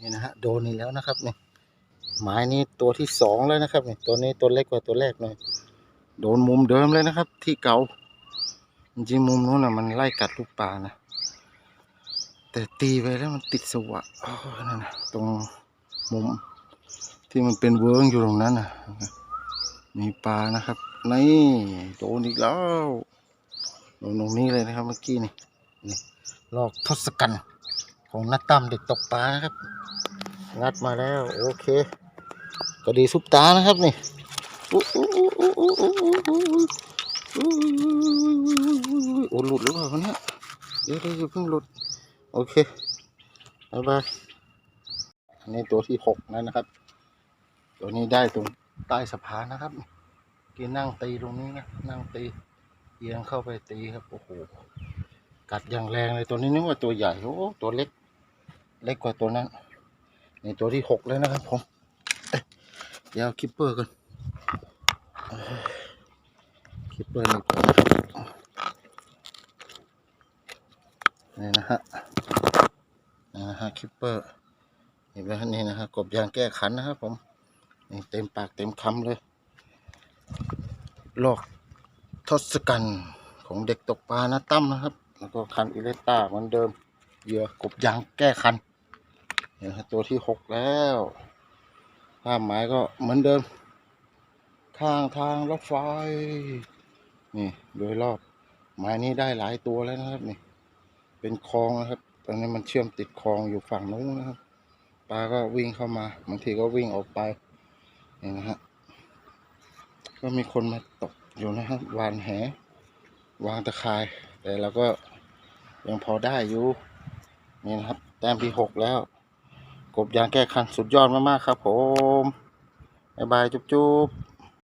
นี่นะฮะโดนอีกแล้วนะครับเนี่ยหมายนี้ตัวที่สองแล้วนะครับเนี่ยตัวนี้ตัวเล็กกว่าตัวแรกหน่อยโดนมุมเดิมเลยนะครับ ที่เก่าจริงมุมนู้นน่ะมันไล่กัดลูกปลานะแต่ตีไปแล้วมันติดสวะนั่นนะตรงมุมที่มันเป็นเวิร์งอยู่ตรงนั้นนะมีปลานะครับนี่โดนอีกแล้วโดนตรงนี้เลยนะครับเมื่อกี้นี่นี่ลอกทศกัณฐ์ของนักตั้มเด็กตกปลานะครับ งัดมาแล้วโอเคก็ดีซุปตานะครับนี่โอ้หลุดหรือเปล่าเนี่ยเดี๋ยวเดี๋ยวเพิ่งหลุด โอเคบายบายอันนี้ตัวที่หกแล้วนะครับ ตัวนี้ได้ตรงใต้สะพานนะครับกินนั่งตีตรงนี้นะนั่งตีเอียงเข้าไปตีครับโอ้โหกัดอย่างแรงเลยตัวนี้นึกว่าตัวใหญ่โอ้ตัวเล็ก เล็กกว่าตัวนั้น นี่ตัวที่หกแล้วนะครับผมเดี๋ยวคิปเปอร์กันเอ้ยคิปเปอร์หนึ่งตัวนะครับนี่นะฮะนี่นะฮะคิปเปอร์นี่นะฮะนี่นะฮะกบยางแก้ขันนะครับผมนี่เต็มปากเต็มคำเลยลอกทศกัณฐ์ของเด็กตกปลานะตั้มนะครับ แล้วก็คันอิเลต้าเหมือนเดิมเหยื่อกบยางแก้คัน นี่ยตัวที่หกแล้วภาพหมายก็เหมือนเดิม ข้างทางรถไฟ นี่โดยรอบหมายนี้ได้หลายตัวแล้วนะครับนี่ เป็นคลองนะครับ ตอนนี้มันเชื่อมติดคลองอยู่ฝั่งนู้นนะครับปลาก็วิ่งเข้ามาบางทีก็วิ่งออกไปนี่นะฮะก็มีคนมาตกอยู่นะครับวานแหวางตะข่าย แต่เราก็ยังพอได้อยู่นี่นะครับ แต้มที่หกแล้ว กบยางแก้คันสุดยอดมากๆครับผมบายบายจุ๊บๆ